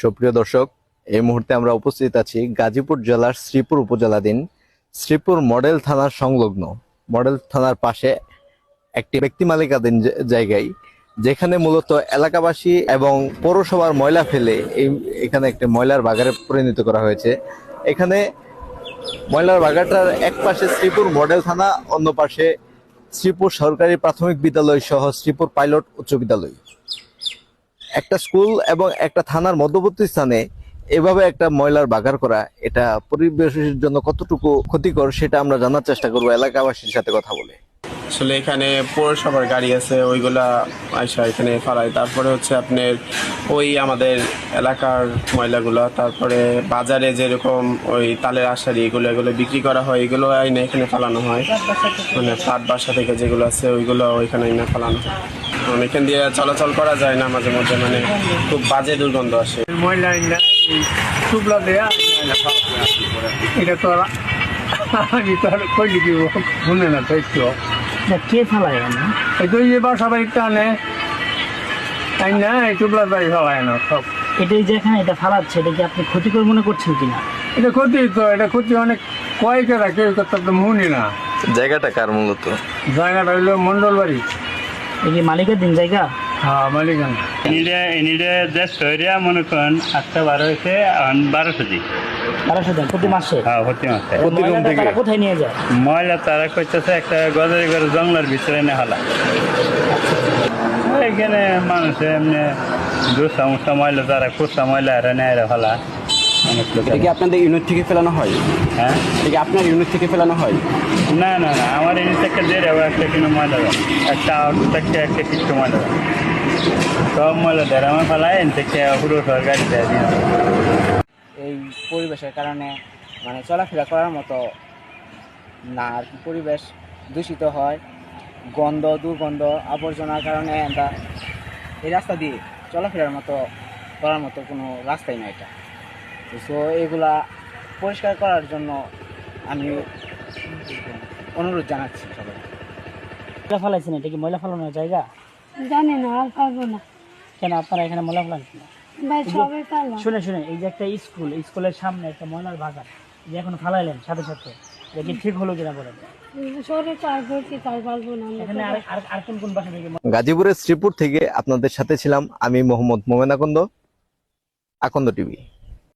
সুপ্রিয় দর্শক, এই মুহূর্তে আমরা উপস্থিত আছি গাজীপুর জেলার শ্রীপুর উপজেলাধীন শ্রীপুর মডেল থানার সংলগ্ন, মডেল থানার পাশে একটি ব্যক্তি মালিকাধীন জায়গায়, যেখানে মূলত এলাকাবাসী এবং পৌরসভার ময়লা ফেলে এই, এখানে একটি ময়লার বাগারে পরিণত করা হয়েছে। এখানে ময়লার বাগারটার এক পাশে শ্রীপুর মডেল থানা অন্য পাশে শ্রীপুর সরকারি প্রাথমিক বিদ্যালয় সহ শ্রীপুর পাইলট উচ্চ বিদ্যালয়। একটা স্কুল এবং একটা থানার মধ্যবর্তী স্থানে এভাবে একটা ময়লার বাগার করা, এটা পরিবেশের জন্য কতটুকু ক্ষতিকর সেটা আমরা জানার চেষ্টা করব এলাকাবাসীর সাথে কথা বলে। আসলে এখানে পৌরসভার গাড়ি আছে, ওইগুলা আইসা এখানে ফালায় তারপরে হচ্ছে আপনার ওই আমাদের এলাকার ময়লাগুলো, তারপরে বাজারে যেরকম ওই তালের আশারি এগুলো এগুলো বিক্রি করা হয়, এগুলো আইনে এখানে ফালানো হয়। মানে পাট বাসা থেকে যেগুলো আছে, ওইগুলো ওইখানে আইনে ফালানো হয়। মানে এখান দিয়ে চলাচল করা যায় না মাঝে মধ্যে মানে খুব বাজে দুর্গন্ধ আসে। ময়লা এটা তো আমি তো আর কইলি কি শুনে না তাই তো কে ফেলায় না এই তো যে বাসা বাড়িতে আনে তাই না? এই টুবলার বাড়ি ফেলায় না সব। এটাই যেখানে এটা ফালাচ্ছে এটা কি আপনি ক্ষতিকর মনে করছেন কিনা? এটা ক্ষতি তো এটা ক্ষতি অনেক কয়েকেরা কেউ করতে তো মনে না। জায়গাটা কার মূলত? জায়গাটা হইল মন্ডল বাড়ি। এই কি মালিকের দিন জায়গা? হ্যাঁ মালিকানা এনিডে এনিডে যে সরিয়া মনে করেন আটটা বারো হয়েছে বারোশো দিন বারোশো দেন প্রতি মাসে। হ্যাঁ প্রতি মাসে কোথায় নিয়ে যায়? ময়লা তারা করতেছে একটা গজারি করে জঙ্গলার ভিতরে এনে হালা। এখানে মানুষে এমনি দুসা মুসা ময়লা তারা খুচা ময়লা এরা নেয় হালা। এটা কি আপনাদের ইউনিট থেকে ফেলানো হয়? হ্যাঁ? এটা কি আপনার ইউনিট থেকে ফেলানো হয়? না না না আমার এই থেকে দেড় একটা কিলো ময়লা একটা আউট থেকে একটা কিছু ময়লা ময়লা এই পরিবেশের কারণে মানে চলাফেরা করার মতো না আর কি পরিবেশ দূষিত হয়। গন্ধ, দুর্গন্ধ, আবর্জনার কারণে আমরা এই রাস্তা দিয়ে চলাফেরার মতো করার মতো কোনো রাস্তাই না এটা। সো এগুলা পরিষ্কার করার জন্য আমি অনুরোধ জানাচ্ছি সবাই ফেলাইছেন এটা কি ময়লা ফেলানোর জায়গা? জানি না আর পারব না। কেন আপনারা এখানে ময়লা ফেলান কেন? ভাই সবাই পারলাম শুনে শুনে এই যে একটা স্কুল স্কুলের সামনে একটা ময়লার বাগান যে এখন ফালাইলেন সাথে সাথে কি ঠিক হলো কিনা বলেন? গাজীপুরের শ্রীপুর থেকে আপনাদের সাথে ছিলাম আমি মোহাম্মদ মোমেন আকন্দ আকন্দ টিভি।